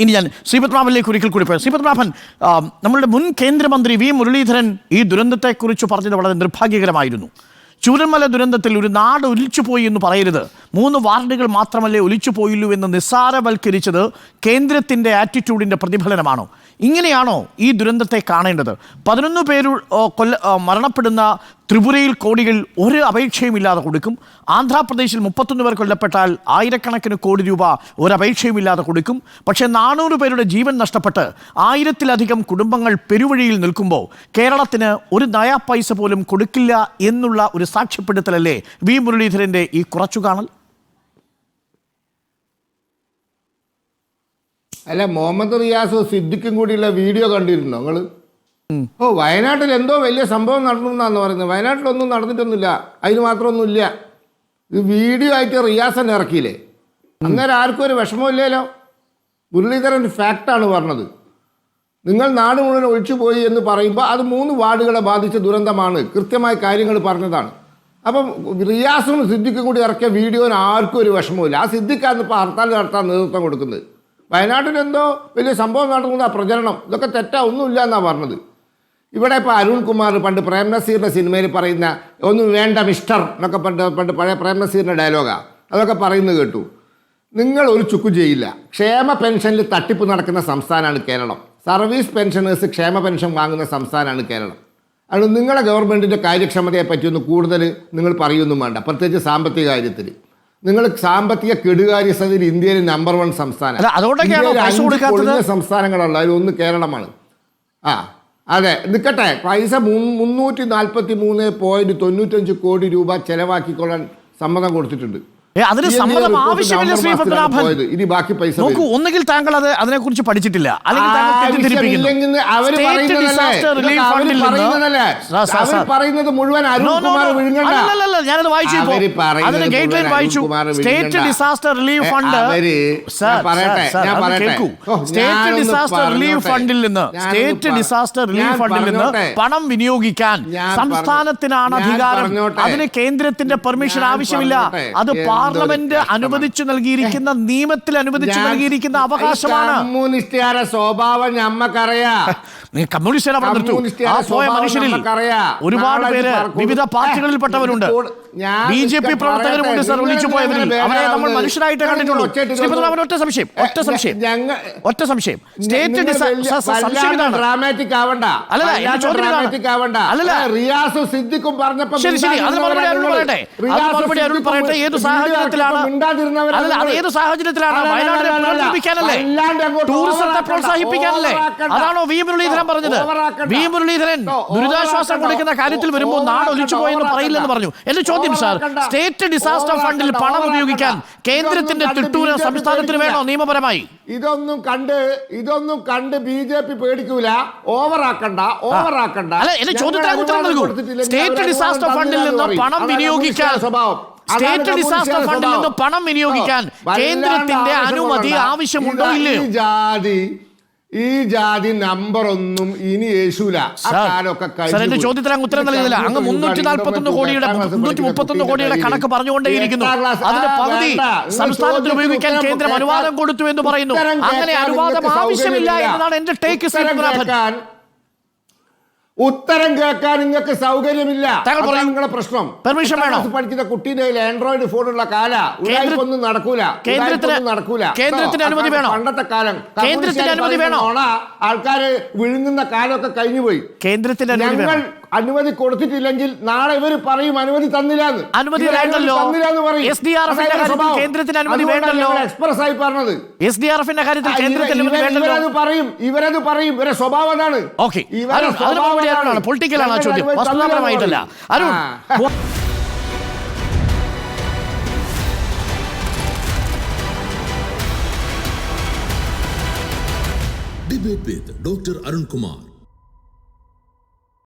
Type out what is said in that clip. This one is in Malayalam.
ഇനി ഞാൻ ശ്രീപത്മാഭനിലേക്ക് ഒരിക്കൽ കൂടി പോയത് ശ്രീപത്മാഭൻ നമ്മളുടെ മുൻ കേന്ദ്രമന്ത്രി വി മുരളീധരൻ ഈ ദുരന്തത്തെക്കുറിച്ച് പറഞ്ഞത് വളരെ നിർഭാഗ്യകരമായിരുന്നു. ചൂരന്മല ദുരന്തത്തിൽ ഒരു നാട് ഒലിച്ചുപോയി എന്ന് പറയരുത്. മൂന്ന് വാർഡുകൾ മാത്രമല്ലേ ഒലിച്ചു പോയുള്ളൂ എന്ന് നിസ്സാരവൽക്കരിച്ചത് കേന്ദ്രത്തിന്റെ ആറ്റിറ്റ്യൂഡിന്റെ പ്രതിഫലനമാണോ? ഇങ്ങനെയാണോ ഈ ദുരന്തത്തെ കാണേണ്ടത്? പതിനൊന്ന് പേരു കൊല്ല മരണപ്പെടുന്ന ത്രിപുരയിൽ കോടികൾ ഒരു അപേക്ഷയുമില്ലാതെ കൊടുക്കും. ആന്ധ്രാപ്രദേശിൽ മുപ്പത്തൊന്ന് പേർ കൊല്ലപ്പെട്ടാൽ ആയിരക്കണക്കിന് കോടി രൂപ ഒരു ഇല്ലാതെ കൊടുക്കും. പക്ഷേ നാനൂറ് പേരുടെ ജീവൻ നഷ്ടപ്പെട്ട് ആയിരത്തിലധികം കുടുംബങ്ങൾ പെരുവഴിയിൽ നിൽക്കുമ്പോൾ കേരളത്തിന് ഒരു നയാ പൈസ പോലും കൊടുക്കില്ല എന്നുള്ള ഒരു സാക്ഷ്യപ്പെടുത്തലല്ലേ വി. മുരളീധരന്റെ ഈ കുറച്ചു കാണൽ അല്ല മുഹമ്മദ് റിയാസ് സിദ്ദിഖും കൂടിയുള്ള വീഡിയോ കണ്ടിരുന്നു നിങ്ങൾ ഓ വയനാട്ടിൽ എന്തോ വലിയ സംഭവം നടന്നു എന്നാന്ന് പറയുന്നത്. വയനാട്ടിലൊന്നും നടന്നിട്ടൊന്നുമില്ല. അതിന് മാത്രമൊന്നുമില്ല. ഇത് വീഡിയോ ആയിട്ട് റിയാസ് തന്നെ ഇറക്കിയില്ലേ അന്നേരം ആർക്കും ഒരു വിഷമമില്ലല്ലോ? മുരളീധരൻ ഫാക്റ്റാണ് പറഞ്ഞത്. നിങ്ങൾ നാട് മുഴുവൻ ഒഴിച്ചു പോയി എന്ന് പറയുമ്പോൾ അത് മൂന്ന് വാർഡുകളെ ബാധിച്ച ദുരന്തമാണ്. കൃത്യമായ കാര്യങ്ങൾ പറഞ്ഞതാണ്. അപ്പം റിയാസും സിദ്ദിഖും കൂടി ഇറക്കിയ വീഡിയോന് ആർക്കും ഒരു വിഷമമില്ല ആ സിദ്ദിഖാണ് ഇപ്പോൾ ഹർത്താൽ നടത്താൻ നേതൃത്വം കൊടുക്കുന്നത്. വയനാട്ടിൽ എന്തോ വലിയ സംഭവം നടക്കുന്ന പ്രചരണം. ഇതൊക്കെ തെറ്റാ ഒന്നുമില്ല എന്നാണ് പറഞ്ഞത്. ഇവിടെ ഇപ്പോൾ അരുൺ കുമാർ പണ്ട് പ്രേം നസീറിന്റെ സിനിമയിൽ പറയുന്ന ഒന്നും വേണ്ട മിസ്റ്റർ എന്നൊക്കെ പണ്ട് പണ്ട് പഴയ പ്രേം നസീറിന്റെ ഡയലോഗാണ് അതൊക്കെ പറയുന്നത് കേട്ടു. നിങ്ങൾ ഒരു ചുക്കും ചെയ്യില്ല. ക്ഷേമ പെൻഷനിൽ തട്ടിപ്പ് നടക്കുന്ന സംസ്ഥാനമാണ് കേരളം. സർവീസ് പെൻഷനേഴ്സ് ക്ഷേമ പെൻഷൻ വാങ്ങുന്ന സംസ്ഥാനമാണ് കേരളം. അതുകൊണ്ട് നിങ്ങളുടെ ഗവൺമെന്റിന്റെ കാര്യക്ഷമതയെ പറ്റിയൊന്ന് കൂടുതൽ നിങ്ങൾ പറയൊന്നും വേണ്ട. പ്രത്യേകിച്ച് സാമ്പത്തിക കാര്യത്തിൽ നിങ്ങൾ സാമ്പത്തിക കെടുകാര്യസ്ഥതയിൽ ഇന്ത്യയിലെ നമ്പർ വൺ സംസ്ഥാനം. സംസ്ഥാനങ്ങളുള്ള അതിൽ ഒന്ന് കേരളമാണ്. ആ. അതെ നിൽക്കട്ടെ പൈസ മുന്നൂറ്റി നാൽപ്പത്തി മൂന്ന് പോയിന്റ് തൊണ്ണൂറ്റഞ്ച് കോടി രൂപ ചെലവാക്കിക്കൊള്ളാൻ സമ്മതം കൊടുത്തിട്ടുണ്ട്. അതിന് സമ്മതം ആവശ്യമില്ല ശ്രീ പത്മനാഭൻ ഇനി ബാക്കി പൈസ നോക്കൂ. ഒന്നുകിൽ താങ്കൾ അത് അതിനെ കുറിച്ച് പഠിച്ചിട്ടില്ല. അല്ലെങ്കിൽ താങ്കൾ തെറ്റിദ്ധരിപ്പിക്കുന്നു. ഞാനത് വായിച്ചു. അതിന് ഗൈഡ് ലൈൻ വായിച്ചു സ്റ്റേറ്റ് ഡിസാസ്റ്റർ റിലീഫ് ഫണ്ട് കേൾക്കൂ. സ്റ്റേറ്റ് ഡിസാസ്റ്റർ റിലീഫ് ഫണ്ടിൽ നിന്ന് സ്റ്റേറ്റ് ഡിസാസ്റ്റർ റിലീഫ് ഫണ്ടിൽ നിന്ന് പണം വിനിയോഗിക്കാൻ സംസ്ഥാനത്തിനാണ് അധികാരം അതിന് കേന്ദ്രത്തിന്റെ പെർമിഷൻ ആവശ്യമില്ല. അത് എന്തൊരു പാർലമെന്റ്. അനുവദിച്ചു നൽകിയിരിക്കുന്ന നിയമത്തിൽ അനുവദിച്ചു നൽകിയിരിക്കുന്ന അവകാശമാണ്. കമ്മ്യൂണിസ്റ്റുകാരെ സ്വഭാവം ഞമ്മക്കറിയാ. കമ്മ്യൂണിസ്റ്റുകാരെ അവിടെ നിർത്തൂ ആ പോയ മനുഷ്യരിൽ ഒരുപാട് പേര് വിവിധ പാർട്ടികളിൽപ്പെട്ടവരുണ്ട്. ബി ജെ പി പ്രവർത്തകരുമുണ്ട്. സർ വിളിച്ചു പോയവരിൽ. അവരെ നമ്മൾ മനുഷ്യരായിട്ട് കണ്ടിട്ടുള്ളൂ ശ്രീപത്മനാഭൻ ഒറ്റ സംശയം. ഒറ്റ സംശയം. ഒറ്റ സംശയം. സ്റ്റേറ്റ് സംശയം ഡ്രാമാറ്റിക് ആവണ്ട. അല്ലല്ല, റിയാസും സിദ്ദിഖും പറഞ്ഞപ്പോ ശരി ശരി. അത് മറുപടി അരുൾ പറയട്ടെ. അതിന് മറുപടി അരുൾ പറയട്ടെ. ഏത് സാഹചര്യത്തിലാണ് അത് ഏത് സാഹചര്യത്തിലാണ്? വയനാട്ടിനെ പുനർനിർമ്മിക്കാനല്ലേ? ടൂറിസത്തെ പ്രോത്സാഹിപ്പിക്കാനല്ലേ? അതാണോ വി മുരളീധരൻ പറഞ്ഞത്? വി മുരളീധരൻ ദുരിതാശ്വാസം കൊടുക്കുന്ന കാര്യത്തിൽ വരുമ്പോൾ നാട് ഒലിച്ചു പോയെന്ന് പറയില്ലെന്ന് പറഞ്ഞു. എന്റെ ചോദ്യം സാർ സ്റ്റേറ്റ് ഡിസാസ്റ്റർ ഫണ്ടിൽ പണം ഉപയോഗിക്കാൻ കേന്ദ്രത്തിന്റെ തിട്ടൂര സംസ്ഥാനത്തിന് വേണോ നിയമപരമായി? ഇതൊന്നും കണ്ട് ഇതൊന്നും കണ്ട് ബി ജെ പി പേടിക്കൂല. ഓവറാക്കണ്ട ഓവറാക്കണ്ട. സ്റ്റേറ്റ് ഡിസാസ്റ്റർ ഫണ്ടിൽ നിന്ന് പണം വിനിയോഗിക്കാൻ സ്റ്റേറ്റ് ഡിസാസ്റ്റർ ഫണ്ടിൽ നിന്ന് പണം വിനിയോഗിക്കാൻ കേന്ദ്രത്തിന്റെ അനുമതി ആവശ്യമുണ്ടോ ഇല്ലേ ജാതി ഈ ജാതി നമ്പർ ഒന്നും ഇനി യേശുല. എന്റെ ചോദ്യത്തിന് അങ്ങ് ഉത്തരം നൽകുന്നില്ല. അങ്ങ് മുന്നൂറ്റി നാൽപ്പത്തൊന്ന് കോടിയുടെ മുന്നൂറ്റി മുപ്പത്തൊന്ന് കോടിയുടെ കണക്ക് പറഞ്ഞുകൊണ്ടേയിരിക്കുന്നു അതിന്റെ പകുതി. സംസ്ഥാനത്തിന് ഉപയോഗിക്കാൻ കേന്ദ്രം അനുവാദം കൊടുത്തു എന്ന് പറയുന്നു. അങ്ങനെ അനുവാദം ആവശ്യമില്ല. എന്നതാണ് എന്റെ ടേക്ക് കേൾക്കാൻ ഉത്തരം കേൾക്കാൻ നിങ്ങൾക്ക് സൗകര്യമില്ല. അതാണ് നിങ്ങളുടെ പ്രശ്നം. പെർമിഷൻ വേണം? പഠിക്കുന്ന കുട്ടീന്റെ കയ്യിൽ ആൻഡ്രോയിഡ് ഫോണുള്ള കാല ഒന്നും നടക്കൂല. നടക്കൂല. കേന്ദ്രത്തിന് അനുമതി വേണം? പണ്ടത്തെ കാലം. കേന്ദ്രത്തിന് അനുമതി വേണം? ആൾക്കാര് വിഴുങ്ങുന്ന കാലമൊക്കെ കഴിഞ്ഞു പോയി കേന്ദ്രത്തിന്റെ ഞങ്ങൾ അനുമതി കൊടുത്തിട്ടില്ലെങ്കിൽ നാളെ ഇവർ പറയും അനുമതി തന്നില്ലാന്ന് അനുമതി. കേന്ദ്രത്തിന് അനുമതി വേണ്ടല്ലോ. എക്സ്പ്രസ് ആയി പറഞ്ഞത് എസ് ഡി ആർ എഫിന്റെ കാര്യത്തിൽ കേന്ദ്രത്തിന് അനുമതി വേണ്ടല്ലോ ഇവരത് പറയും ഇവരത് പറയും ഇവരെ സ്വഭാവം അതാണ് ഓക്കെ ഇവരെ അരുൺ അതിന് സ്വഭാവം മറുപടി അതാണ്. അരുണാണ് പൊളിറ്റിക്കലാണ് ആ ചോദ്യം വസ്തുതാപരമായിട്ടല്ല അരുൺ പറയും. ആ. Debate with Dr. Arun Kumar